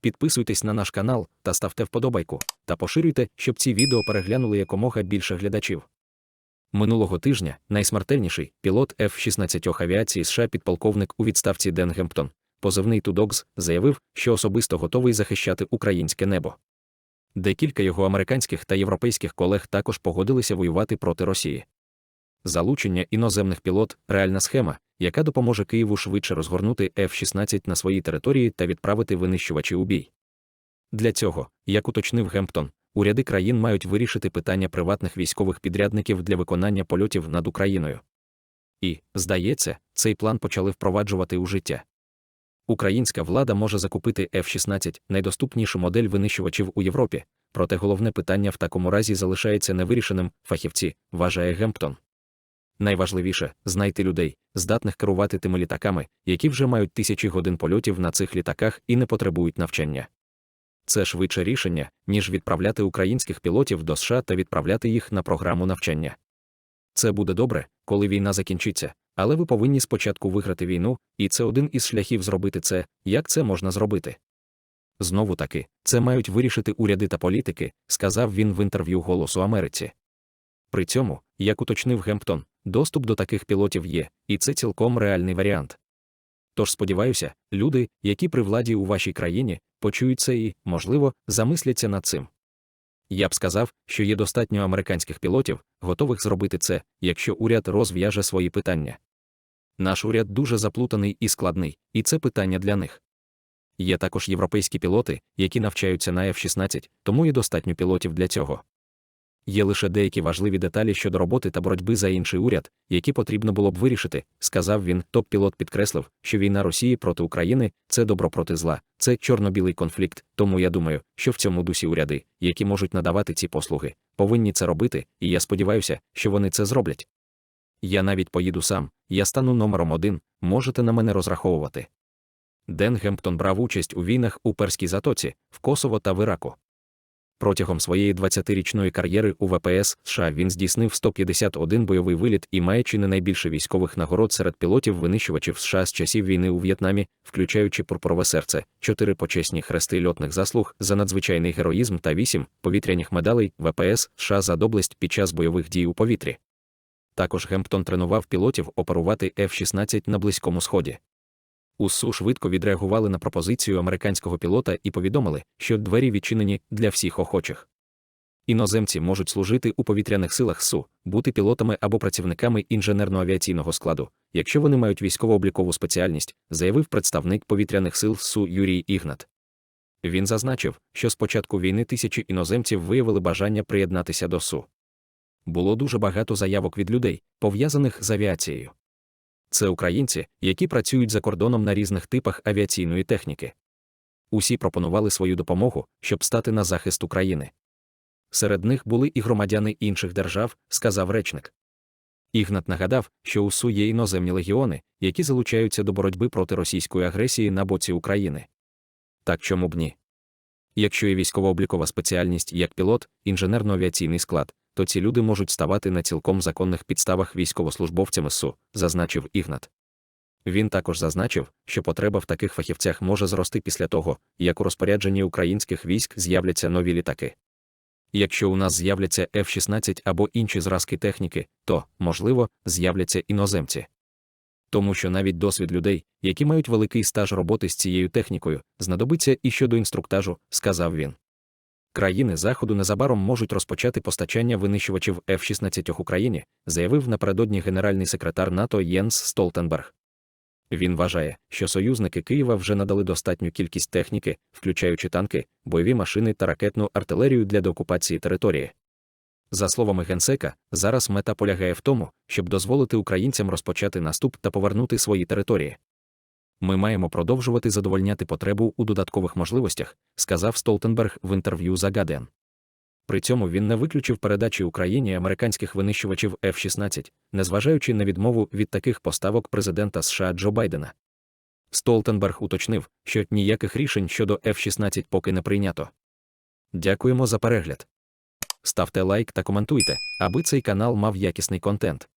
Підписуйтесь на наш канал та ставте вподобайку, та поширюйте, щоб ці відео переглянули якомога більше глядачів. Минулого тижня найсмертельніший пілот F-16 авіації США підполковник у відставці Ден Гемптон, позивний Тудокс, заявив, що особисто готовий захищати українське небо. Декілька його американських та європейських колег також погодилися воювати проти Росії. Залучення іноземних пілот реальна схема, яка допоможе Києву швидше розгорнути F-16 на своїй території та відправити винищувачі у бій. Для цього, як уточнив Гемптон, уряди країн мають вирішити питання приватних військових підрядників для виконання польотів над Україною. І, здається, цей план почали впроваджувати у життя. Українська влада може закупити F-16 найдоступнішу модель винищувачів у Європі, проте головне питання в такому разі залишається невирішеним фахівці, вважає Гемптон. Найважливіше знайти людей, здатних керувати тими літаками, які вже мають тисячі годин польотів на цих літаках і не потребують навчання. Це швидше рішення, ніж відправляти українських пілотів до США та відправляти їх на програму навчання. Це буде добре, коли війна закінчиться, але ви повинні спочатку виграти війну, і це один із шляхів зробити це, як це можна зробити. Знову таки, це мають вирішити уряди та політики, сказав він в інтерв'ю Голосу Америці. При цьому, як уточнив Гемптон, доступ до таких пілотів є, і це цілком реальний варіант. Тож сподіваюся, люди, які при владі у вашій країні, почують це і, можливо, замисляться над цим. Я б сказав, що є достатньо американських пілотів, готових зробити це, якщо уряд розв'яже свої питання. Наш уряд дуже заплутаний і складний, і це питання для них. Є також європейські пілоти, які навчаються на F-16, тому є достатньо пілотів для цього. Є лише деякі важливі деталі щодо роботи та боротьби за інший уряд, які потрібно було б вирішити, сказав він. Топ-пілот підкреслив, що війна Росії проти України це добро проти зла, це чорно-білий конфлікт. Тому я думаю, що в цьому дусі уряди, які можуть надавати ці послуги, повинні це робити, і я сподіваюся, що вони це зроблять. Я навіть поїду сам, я стану номером один, можете на мене розраховувати. Ден Гемптон брав участь у війнах у Перській затоці, в Косово та в Іраку. Протягом своєї 20-річної кар'єри у ВПС США він здійснив 151 бойовий виліт і має чи не найбільше військових нагород серед пілотів-винищувачів США з часів війни у В'єтнамі, включаючи пурпурове серце, 4 почесні хрести льотних заслуг за надзвичайний героїзм та 8 повітряних медалей ВПС США за доблесть під час бойових дій у повітрі. Також Гемптон тренував пілотів оперувати F-16 на Близькому Сході. УСУ швидко відреагували на пропозицію американського пілота і повідомили, що двері відчинені для всіх охочих. Іноземці можуть служити у повітряних силах СУ, бути пілотами або працівниками інженерно-авіаційного складу, якщо вони мають військово-облікову спеціальність, заявив представник повітряних сил СУ Юрій Ігнат. Він зазначив, що з початку війни тисячі іноземців виявили бажання приєднатися до СУ. Було дуже багато заявок від людей, пов'язаних з авіацією. Це українці, які працюють за кордоном на різних типах авіаційної техніки. Усі пропонували свою допомогу, щоб стати на захист України. Серед них були і громадяни інших держав, сказав речник. Ігнат нагадав, що у СУ є іноземні легіони, які залучаються до боротьби проти російської агресії на боці України. Так чому б ні? Якщо є військово-облікова спеціальність як пілот, інженерно-авіаційний склад, то ці люди можуть ставати на цілком законних підставах військовослужбовцями СУ, зазначив Ігнат. Він також зазначив, що потреба в таких фахівцях може зрости після того, як у розпорядженні українських військ з'являться нові літаки. Якщо у нас з'являться F-16 або інші зразки техніки, то, можливо, з'являться іноземці. Тому що навіть досвід людей, які мають великий стаж роботи з цією технікою, знадобиться і щодо інструктажу, сказав він. Країни Заходу незабаром можуть розпочати постачання винищувачів F-16 Україні, заявив напередодні генеральний секретар НАТО Єнс Столтенберг. Він вважає, що союзники Києва вже надали достатню кількість техніки, включаючи танки, бойові машини та ракетну артилерію для деокупації території. За словами генсека, зараз мета полягає в тому, щоб дозволити українцям розпочати наступ та повернути свої території. Ми маємо продовжувати задовольняти потребу у додаткових можливостях, сказав Столтенберг в інтерв'ю за Гаден. При цьому він не виключив передачі Україні американських винищувачів F-16, незважаючи на відмову від таких поставок президента США Джо Байдена. Столтенберг уточнив, що ніяких рішень щодо F-16 поки не прийнято. Дякуємо за перегляд. Ставте лайк та коментуйте, аби цей канал мав якісний контент.